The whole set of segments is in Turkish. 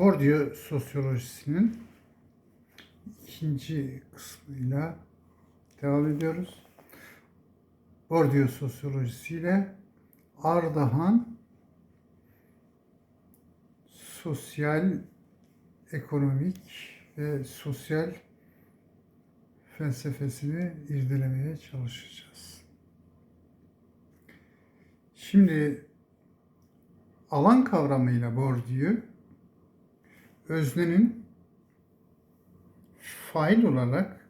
Bourdieu sosyolojisinin ikinci kısmıyla devam ediyoruz. Bourdieu sosyolojisiyle Ardahan sosyal, ekonomik ve sosyal felsefesini irdelemeye çalışacağız. Şimdi alan kavramıyla Bourdieu öznenin fail olarak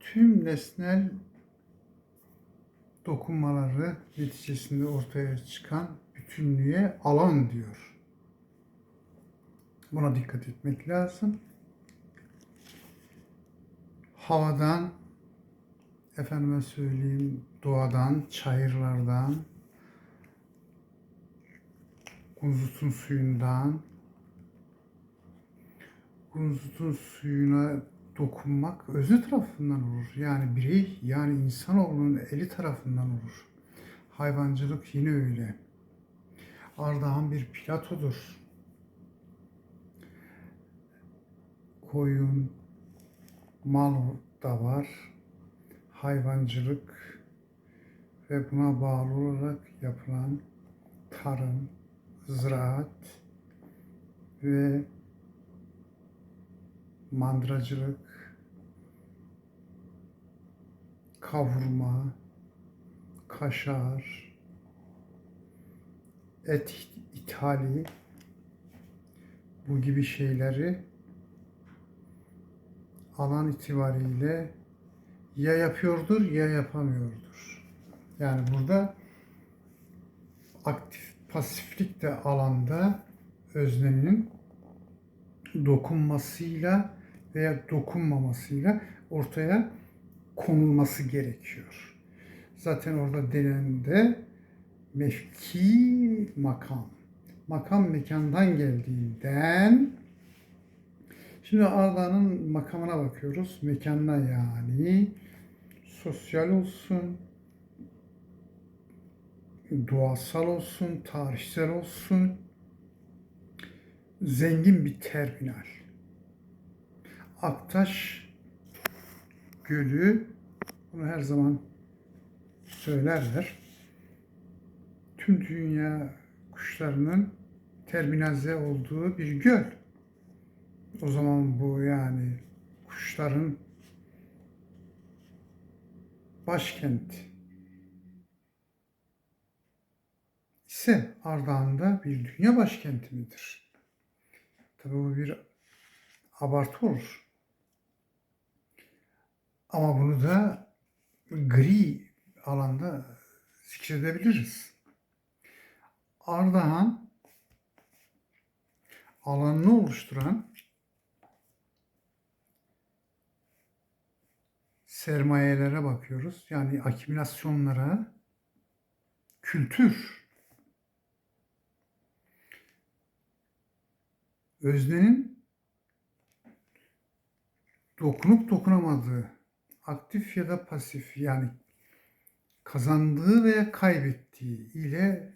tüm nesnel dokunmaları neticesinde ortaya çıkan bütünlüğe alan diyor. Buna dikkat etmek lazım. Havadan, efendime söyleyeyim, doğadan, çayırlardan, Kunzut'un suyundan, Kunzut'un suyuna dokunmak özü tarafından olur. Yani birey, yani insanoğlunun eli tarafından olur. Hayvancılık yine öyle. Ardahan bir platodur. Koyun, mal da var. Hayvancılık ve buna bağlı olarak yapılan tarım, ziraat ve mandıracılık, kavurma, kaşar, et ithali bu gibi şeyleri alan itibariyle ya yapıyordur ya yapamıyordur. Yani burada aktif pasiflik de alanda öznenin dokunmasıyla veya dokunmamasıyla ortaya konulması gerekiyor. Zaten orada denen de mevki makam. Makam mekandan geldiğinden şimdi Arda'nın makamına bakıyoruz. Mekanına yani sosyal olsun, doğasal olsun, tarihsel olsun, zengin bir terminal. Aktaş Gölü, bunu her zaman söylerler. Tüm dünya kuşlarının terminalize olduğu bir göl. O zaman bu yani kuşların başkenti ise Ardahan'da bir dünya başkenti midir? Tabii bu bir abartı olur. Ama bunu da gri alanda zikredebiliriz. Ardahan alanını oluşturan sermayelere bakıyoruz. Yani akümülasyonlara, kültür, öznenin dokunup dokunamadığı, aktif ya da pasif yani kazandığı veya kaybettiği ile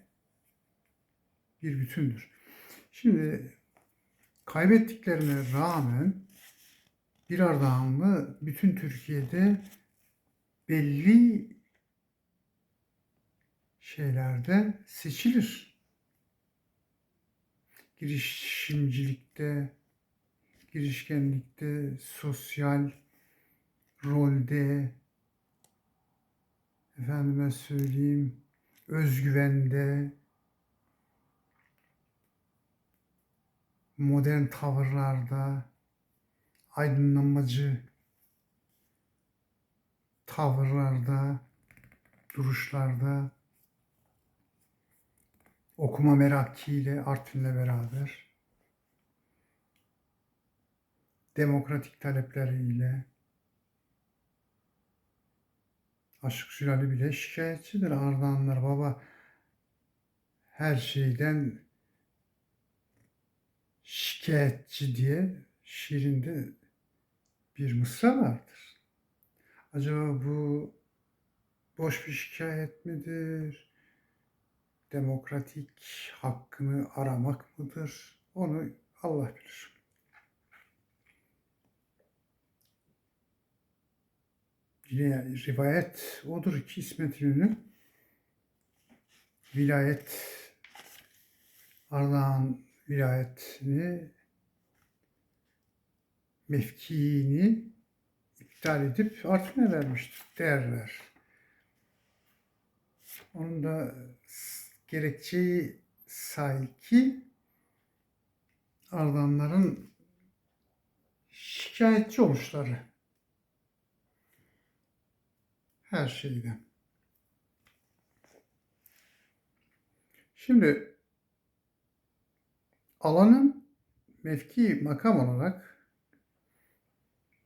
bir bütündür. Şimdi kaybettiklerine rağmen bir Ardahanlı bütün Türkiye'de belli şeylerde seçilir. Girişimcilikte, girişkenlikte, sosyal rolde, efendime söyleyeyim, özgüvende, modern tavırlarda, aydınlanmacı tavırlarda, duruşlarda, okuma merakiyle Artvin'le beraber, demokratik talepleriyle, Aşık Sülali bile şikayetçidir. Ardahanlar baba her şeyden şikayetçi diye şiirinde bir mısra vardır. Acaba bu boş bir şikayet midir? Demokratik hakkını aramak mıdır? Onu Allah bilir. Rivayet odur ki İsmet İnönü vilayet Ardahan vilayetini mevkiini iptal edip Artvin'e vermiştir. Değerler. Onun da gerekçeyi say ki Ardahanların şikayetçi oluşları her şeyden. Şimdi alanın mevki makam olarak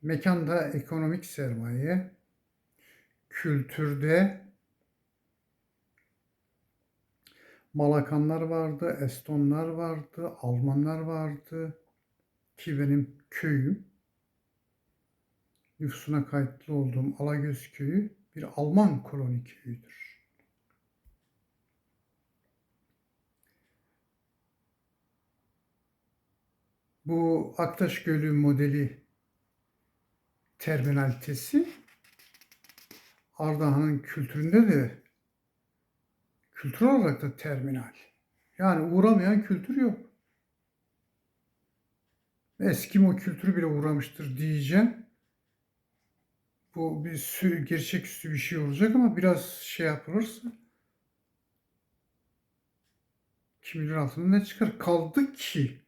mekanda ekonomik sermaye, kültürde Malakanlar vardı, Estonlar vardı, Almanlar vardı ki benim köyüm nüfusuna kayıtlı olduğum Alagöz köyü bir Alman koloni. Bu Aktaş Gölü modeli terminalitesi Ardahan'ın kültüründe de kültürel olarak da terminal. Yani uğramayan kültür yok. Eskimo kültürü bile uğramıştır diyeceğim. Bu bir sü- gerçeküstü bir şey olacak ama biraz şey yapılırsa kim bilir altında ne çıkar. Kaldı ki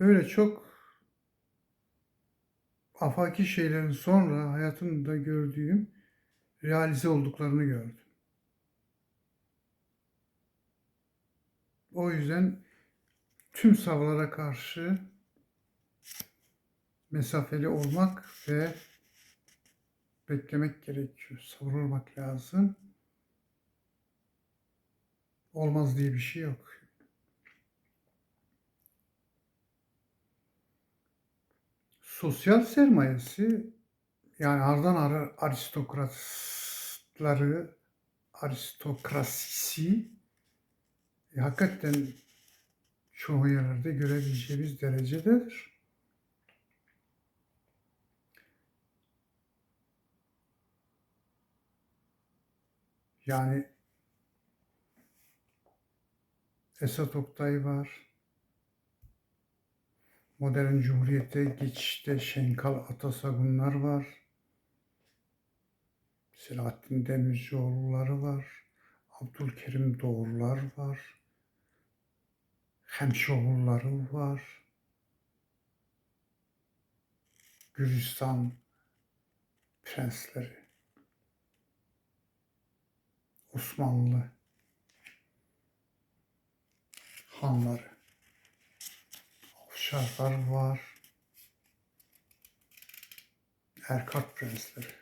böyle çok afaki şeylerin sonra hayatımda gördüğüm realize olduklarını gördüm. O yüzden tüm savlara karşı mesafeli olmak ve beklemek gerekiyor. Sabır olmak lazım. Olmaz diye bir şey yok. Sosyal sermayesi yani ardından ar- aristokratları aristokrasisi e, hakikaten çoğu yerlerde görebileceğimiz derecededir. Yani Esat Oktay var. Modern Cumhuriyet'e geçişte Şenkal Atasagunlar var. Selahattin Demircioğulları var. Abdülkerim Doğrular var. Hemşoğulları var. Gülistan prensleri. Osmanlı hanları. Avşarlar var. Erkat prensleri.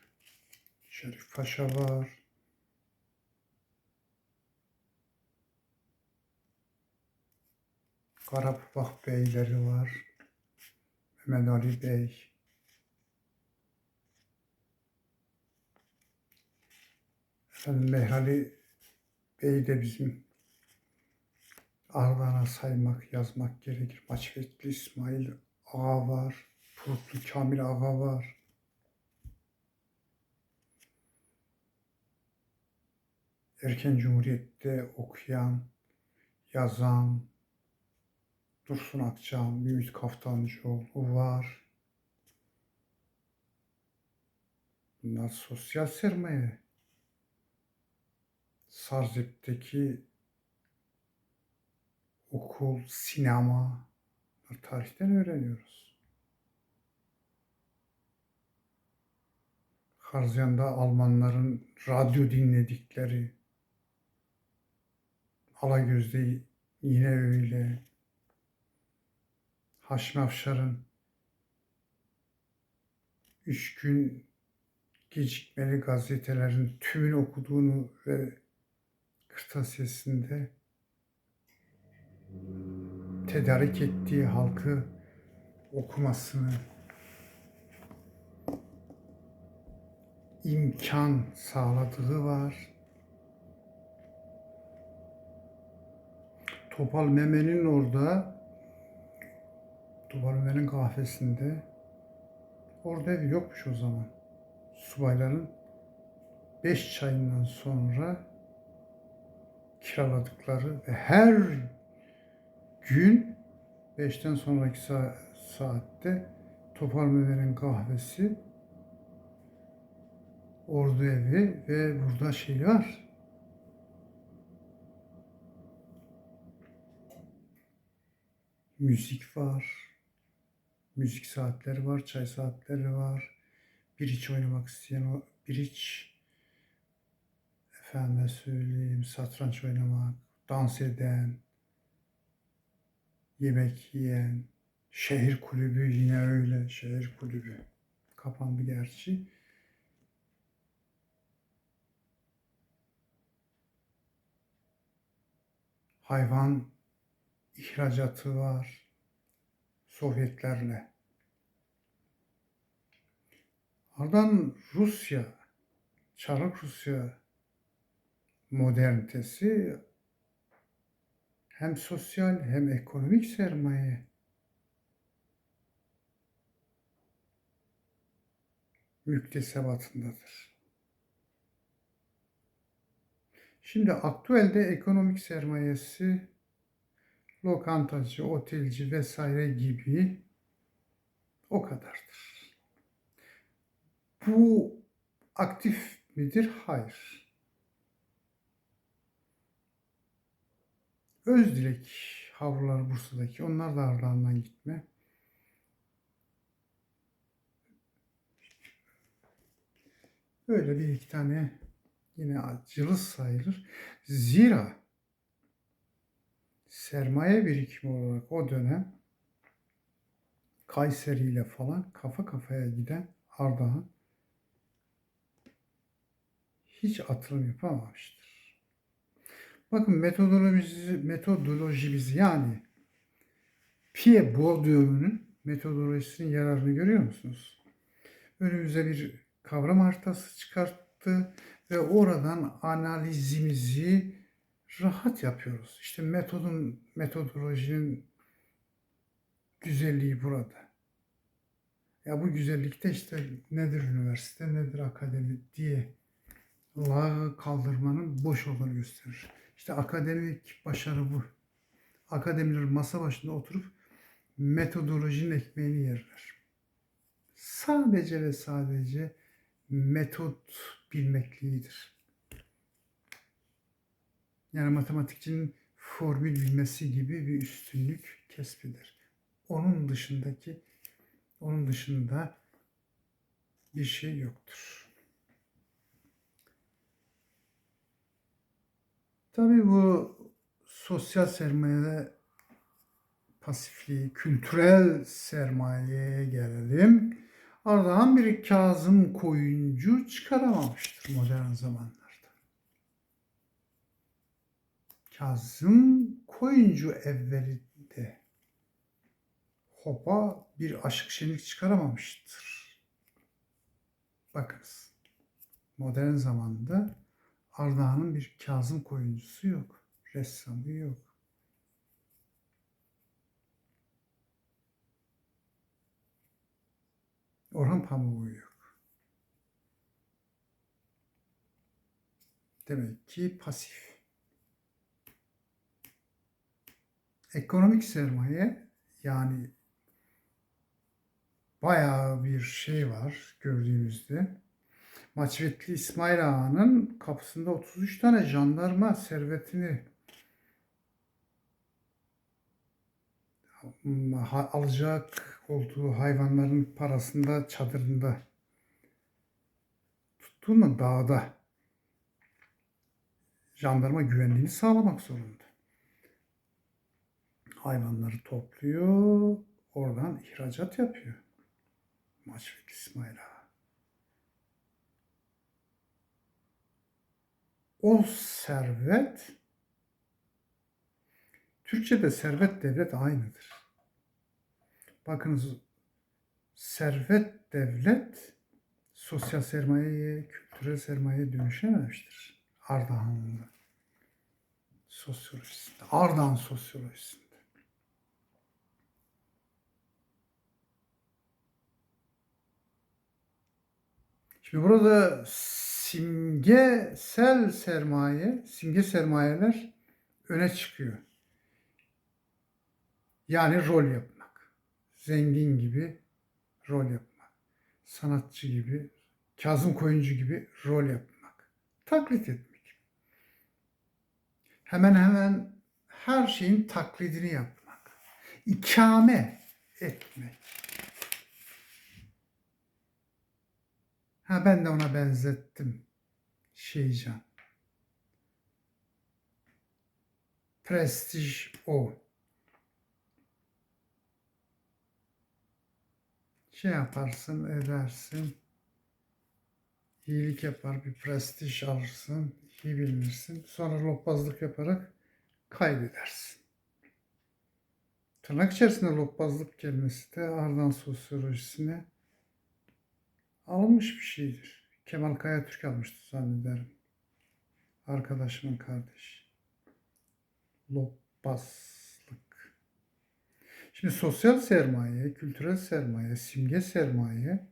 Şerif Paşa var. Karabağ beyleri var. Mehmet Ali Bey. Efendim Mehrali Bey de bizim Ardahan'a saymak, yazmak gerekir. Maçvetli İsmail Ağa var. Puruklu Kamil Ağa var. Erken Cumhuriyet'te okuyan, yazan, Dursun Akçam, Ümit Kaftancıoğlu var. Bunlar sosyal sermaye. Sarzep'teki okul, sinema, tarihten öğreniyoruz. Harziyan'da Almanların radyo dinledikleri, Alagöz'de yine öyle. Haşmi Afşar'ın üç gün gecikmeli gazetelerin tümünü okuduğunu ve kırtasiyesinde tedarik ettiği halkı okumasını imkan sağladığı var. Topal Meme'nin orada Topal Meme'nin kahvesinde orada ev yokmuş o zaman. Subayların beş çayından sonra kiraladıkları ve her gün beşten sonraki sa- saatte Topal Meme'nin kahvesi ordu evi ve burada şey var. Müzik var. Müzik saatleri var, çay saatleri var. Bir iç oynamak isteyen bir iç efendime söyleyeyim satranç oynamak, dans eden, yemek yiyen, şehir kulübü yine öyle şehir kulübü kapandı gerçi. Hayvan ihracatı var Sovyetlerle. Ardından Rusya, Çarlık Rusya modernitesi hem sosyal hem ekonomik sermaye müktesebatındadır. Şimdi aktüelde ekonomik sermayesi lokantacı, otelci vesaire gibi o kadardır. Bu aktif midir? Hayır. Özdilek havlular Bursa'daki onlar da ardından gitme. Böyle bir iki tane yine cılız sayılır. Zira sermaye birikimi olarak o dönem Kayseri ile falan kafa kafaya giden Ardahan hiç atılım yapamamıştır. Bakın metodolojimizi, metodolojimizi yani Pierre Bourdieu'nun metodolojisinin yararını görüyor musunuz? Önümüze bir kavram haritası çıkarttı ve oradan analizimizi rahat yapıyoruz. İşte metodun, metodolojinin güzelliği burada. Ya bu güzellikte işte nedir üniversite, nedir akademi diye lağı kaldırmanın boş olduğunu gösterir. İşte akademik başarı bu. Akademiler masa başında oturup metodolojinin ekmeğini yerler. Sadece ve sadece metot bilmekliğidir. Yani matematikçinin formül bilmesi gibi bir üstünlük kesbidir. Onun dışındaki onun dışında bir şey yoktur. Tabii bu sosyal sermaye pasifliği, kültürel sermayeye gelelim. Ardından bir Kazım Koyuncu çıkaramamıştır modern zamanlarda. Kazım Koyuncu evvelinde hopa bir aşık şenlik çıkaramamıştır. Bakınız. Modern zamanda Ardahan'ın bir Kazım Koyuncusu yok. Ressamı yok. Orhan Pamuk'u yok. Demek ki pasif. Ekonomik sermaye yani bayağı bir şey var gördüğünüzde. Maçvetli İsmail Ağa'nın kapısında 33 tane jandarma servetini alacak olduğu hayvanların parasında çadırında tuttuğunda dağda jandarma güvenliğini sağlamak zorunda. Hayvanları topluyor, oradan ihracat yapıyor. Maçvek İsmail Ağa. O servet Türkçe'de servet devlet aynıdır. Bakınız servet devlet sosyal sermayeye, kültürel sermayeye dönüşememiştir. Ardahan'da. sosyolojisinde, Ardahan sosyolojisinde. Şimdi burada simgesel sermaye, simge sermayeler öne çıkıyor. Yani rol yapmak. Zengin gibi rol yapmak. Sanatçı gibi, Kazım Koyuncu gibi rol yapmak. Taklit etmek. Hemen hemen her şeyin taklidini yapmak. İkame etmek. Ha ben de ona benzettim. Şeycan. Prestij o. Şey yaparsın, edersin. İyilik yapar, bir prestij alırsın, iyi bilinirsin. Sonra lobbazlık yaparak kaybedersin. Tırnak içerisinde lobbazlık kelimesi de Ardahan sosyolojisine alınmış bir şeydir. Kemal Kaya Türk almıştı zannederim. Arkadaşımın kardeşi. Lobbazlık. Şimdi sosyal sermaye, kültürel sermaye, simge sermaye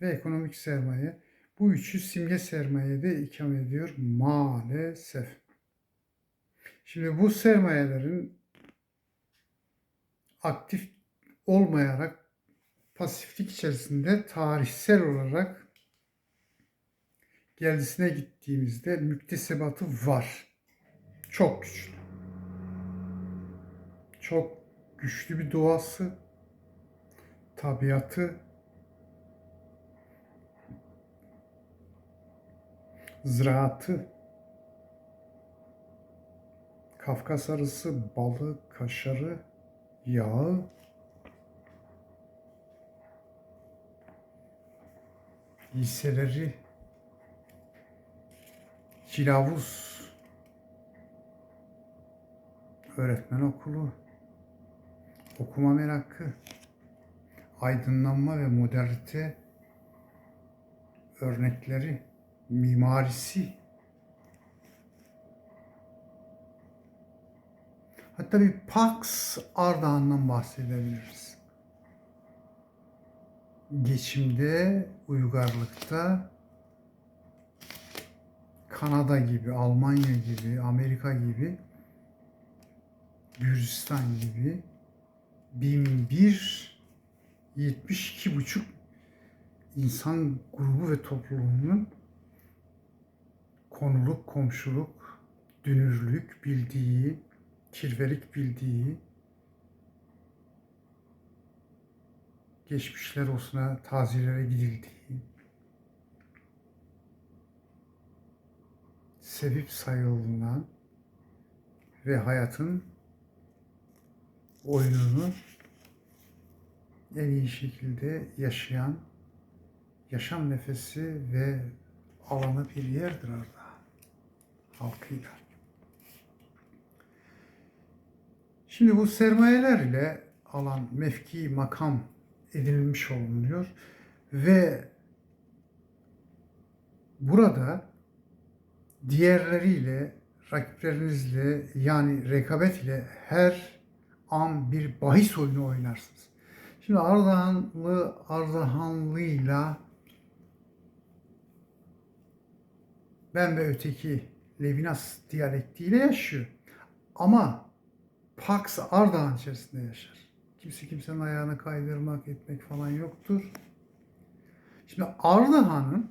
ve ekonomik sermaye bu üçü simge sermayede ikame ediyor maalesef. Şimdi bu sermayelerin aktif olmayarak pasiflik içerisinde tarihsel olarak geldisine gittiğimizde müktesebatı var. Çok güçlü. Çok güçlü bir doğası, tabiatı, ziraatı, Kafkas arısı, balı, kaşarı, yağı, liseleri, Cilavuz, öğretmen okulu, okuma merakı, aydınlanma ve modernite örnekleri, mimarisi, hatta bir Pax Ardahan'dan bahsedebiliriz. Geçimde, uygarlıkta Kanada gibi, Almanya gibi, Amerika gibi, Gürcistan gibi bin bir 72 buçuk insan grubu ve topluluğunun konuluk, komşuluk, dünürlük bildiği, kirvelik bildiği, geçmişler olsuna tazilere gidildiği, sevip sayılan ve hayatın oyununu en iyi şekilde yaşayan, yaşam nefesi ve alanı bir yerdir orada halkıyla. Şimdi bu sermayeler ile alan mevki, makam edinilmiş olunuyor ve burada diğerleriyle, rakiplerinizle yani rekabet ile her an bir bahis oyunu oynarsınız. Şimdi Ardahanlı Ardahanlıyla ben ve öteki Levinas diyalektiyle yaşıyor. Ama Pax Ardahan içerisinde yaşar. Kimse kimsenin ayağını kaydırmak, etmek falan yoktur. Şimdi Ardahan'ın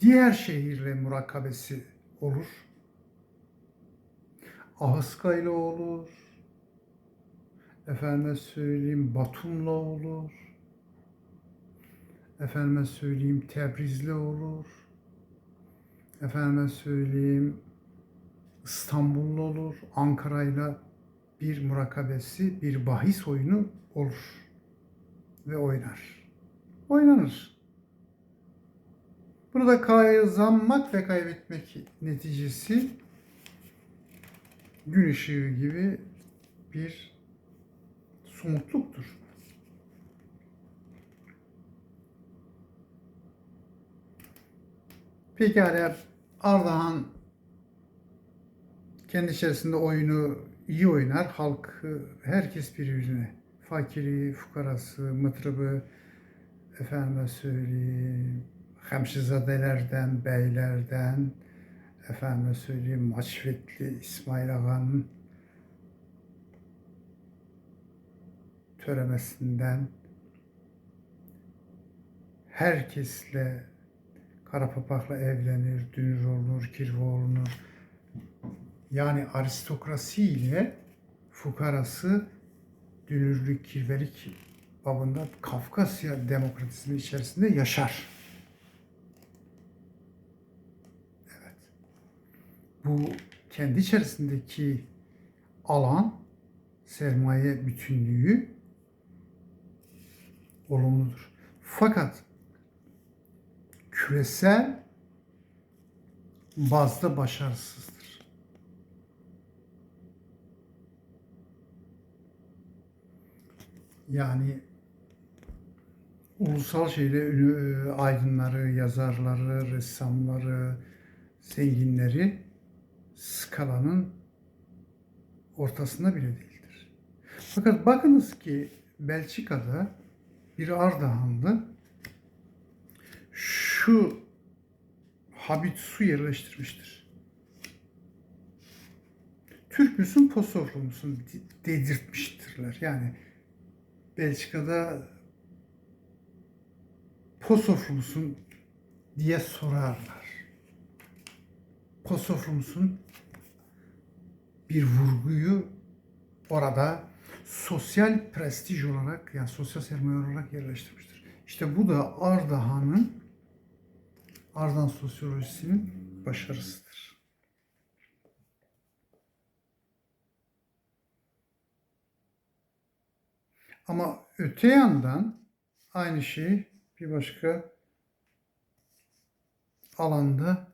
diğer şehirle murakabesi olur. Ahıska ile olur. Efendime söyleyeyim Batum'la olur. Efendime söyleyeyim Tebriz'le olur. Efendime söyleyeyim İstanbul'la olur. Ankara'yla bir murakabesi, bir bahis oyunu olur. Ve oynar. Oynanır. Burada kazanmak ve kaybetmek neticesi gün ışığı gibi bir somutluktur. Pekala Ardahan kendi içerisinde oyunu iyi oynar. Halkı, herkes birbirine. Fakiri, fukarası, mıtrıbı, efendime söyleyeyim, hemşizadelerden, beylerden, efendime söyleyeyim, Maçvetli, İsmail Ağa'nın töremesinden herkesle Karapapak'la evlenir, dünür olunur, kirve olunur. Yani aristokrasi ile fukarası dünürlük, kirvelik babında Kafkasya demokrasisinin içerisinde yaşar. Bu kendi içerisindeki alan sermaye bütünlüğü olumludur. Fakat küresel bazda başarısızdır. Yani ulusal ünlü, e, aydınları, yazarları, ressamları, zenginleri skalanın ortasında bile değildir. Fakat bakınız ki Belçika'da bir Ardahanlı şu habitusu yerleştirmiştir. Türk müsün, Kosovlu musun de- dedirtmiştirler. Yani Belçika'da Kosovlu musun diye sorarlar. Kosovlu musun? Bir vurguyu orada sosyal prestij olarak yani sosyal sermaye olarak yerleştirmiştir. İşte bu da Ardahan'ın Ardahan sosyolojisinin başarısıdır. Ama öte yandan aynı şey bir başka alanda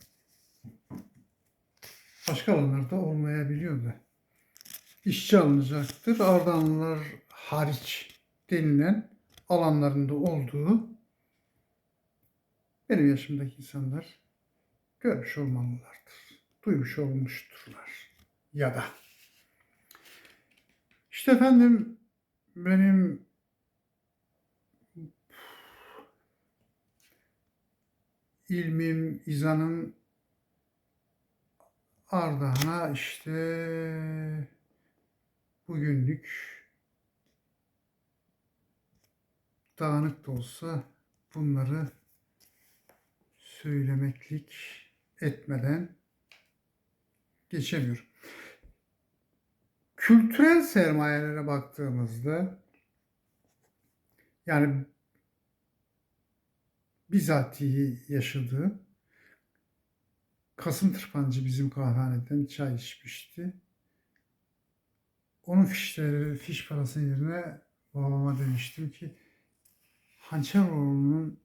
başka alanlarda olmayabiliyor da. İşçi alınacaktır. Ardahanlılar hariç denilen alanlarında olduğu benim yaşımdaki insanlar görmüş olmalılardır. Duymuş olmuşturlar. Ya da. İşte efendim benim ilmim, izanım Ardahan'a işte bugünlük dağınık da olsa bunları söylemeklik etmeden geçemiyorum. Kültürel sermayelere baktığımızda yani bizatihi yaşadığı Kasım Tırpancı bizim kahvehaneden çay içmişti. Onun fişleri, fiş parası yerine babama demiştim ki Hançeroğlu'nun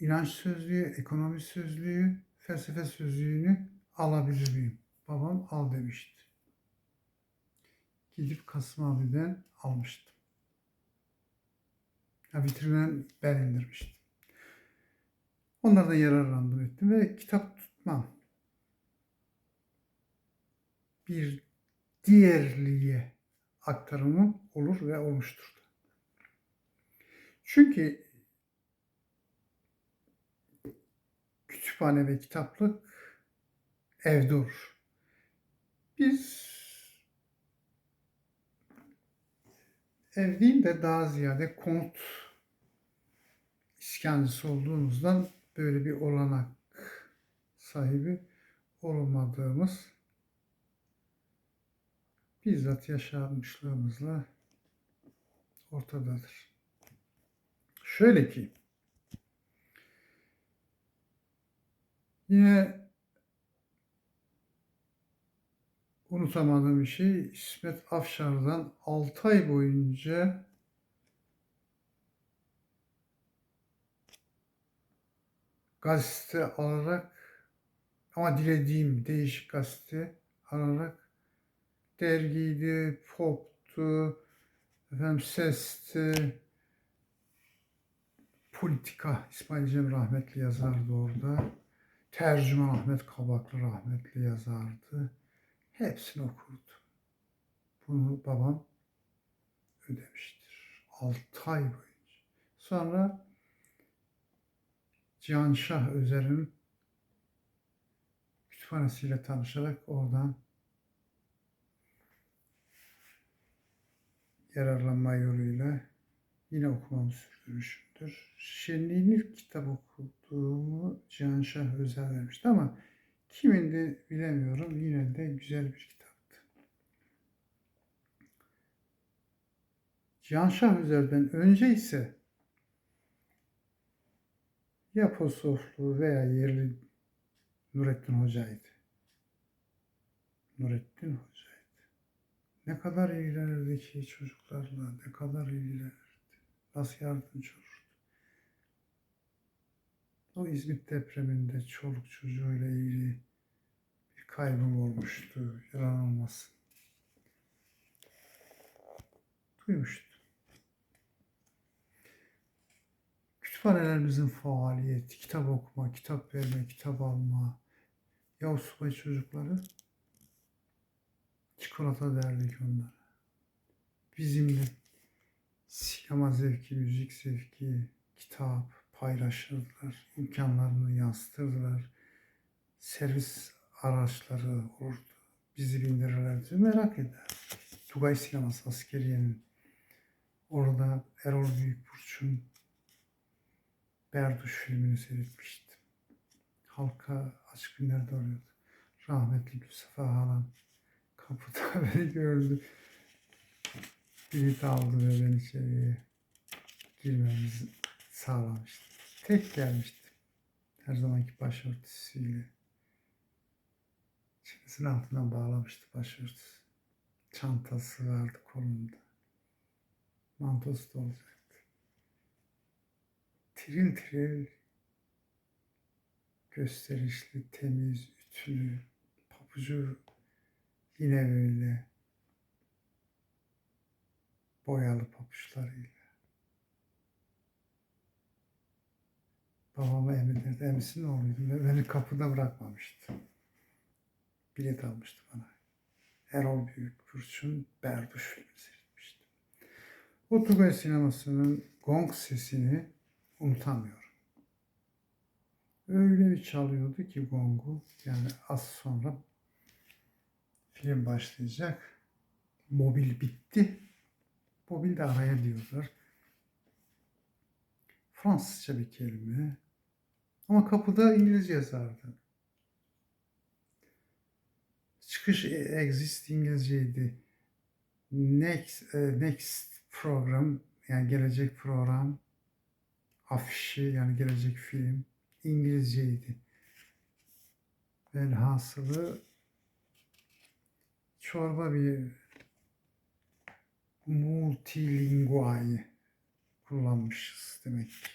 inanç sözlüğü, ekonomi sözlüğü, felsefe sözlüğünü alabilir miyim? Babam al demişti. Gidip Kasım abiden almıştım. Ya vitrinden ben indirmiştim. Onlardan yararlandım ettim ve kitap tutmam. Bir diğerliğe aktarımı olur ve olmuştur. Çünkü kütüphane ve kitaplık evde olur. Biz ev değil de daha ziyade konut iskancısı olduğumuzdan böyle bir olanak sahibi olamadığımız bizzat yaşanmışlığımızla ortadadır. Şöyle ki yine unutamadığım bir şey İsmet Afşar'dan 6 ay boyunca gazete alarak ama dilediğim değişik gazete alarak dergiydi, poptu, efendim sesti, politika İsmail Cem rahmetli yazardı orada. Tercüman Ahmet Kabaklı rahmetli yazardı. Hepsini okurdu. Bunu babam ödemiştir. 6 ay boyunca. Sonra Cihanşah Özer'in kütüphanesiyle tanışarak oradan yararlanma yoluyla yine okumamı sürdürmüşümdür. Şenliğin ilk kitap okuduğumu Cihanşah Özer vermişti ama kimindi bilemiyorum. Yine de güzel bir kitaptı. Cihanşah Özer'den önce ise ya Posoflu veya yerli Nurettin Hoca'ydı. Nurettin Hoca'ydı. Ne kadar ilgilenirdi ki çocuklarla, ne kadar ilgilenirdi. Nasıl yardımcı olurdu. O İzmit depreminde çoluk çocuğuyla ilgili bir kaybım olmuştu. Yalan olmasın. Duymuştum. Kütüphanelerimizin faaliyeti, kitap okuma, kitap verme, kitap alma. Yavuz subay çocukları çikolata derdik onlara. Bizimle sinema zevki, müzik zevki, kitap paylaşırdılar. imkanlarını yansıtırdılar. Servis araçları olurdu. Bizi bindirirlerdi. Merak ederdik. Tugay Sineması Askeriye'nin orada Erol Büyükburç'un Berduş filmini seyretmiştim. Halka açık günlerde oluyordu. Rahmetli Gülsefa Halam kapıda beni gördü. Bilet aldı ve beni içeriye girmemizi sağlamıştı. Tek gelmiştim. Her zamanki başörtüsüyle. Çenesinin altından bağlamıştı başörtüsü. Çantası vardı kolunda. Mantosu da olacaktı. Tiril tiril gösterişli, temiz, ütülü, pabucu yine böyle boyalı papuçlarıyla. Babama emrederdi. Emsin oğluydum ve beni kapıda bırakmamıştı. Bilet almıştı bana. Erol Büyükburç'un Berduş filmi seyretmiştim. O Tugay sinemasının gong sesini unutamıyorum. Öyle bir çalıyordu ki gongu. Yani az sonra film başlayacak. Mobil bitti. Mobil de araya diyorlar. Fransızca bir kelime. Ama kapıda İngilizce yazardı. Çıkış e, exist İngilizceydi. Next, e, next program yani gelecek program afişi yani gelecek film İngilizceydi. Velhasılı çorba bir multilingual kullanmışız demek ki.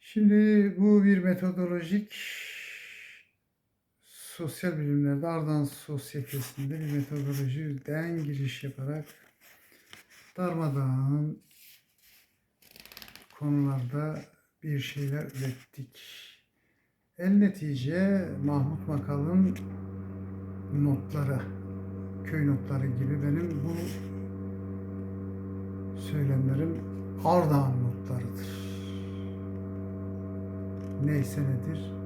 Şimdi bu bir metodolojik sosyal bilimlerde Ardahan Sosyetesi'nde bir metodolojiden giriş yaparak darmadağın konularda bir şeyler ürettik. El netice Mahmut Makal'ın notları, köy notları gibi benim bu söylemlerim Ardahan notlarıdır. Neyse nedir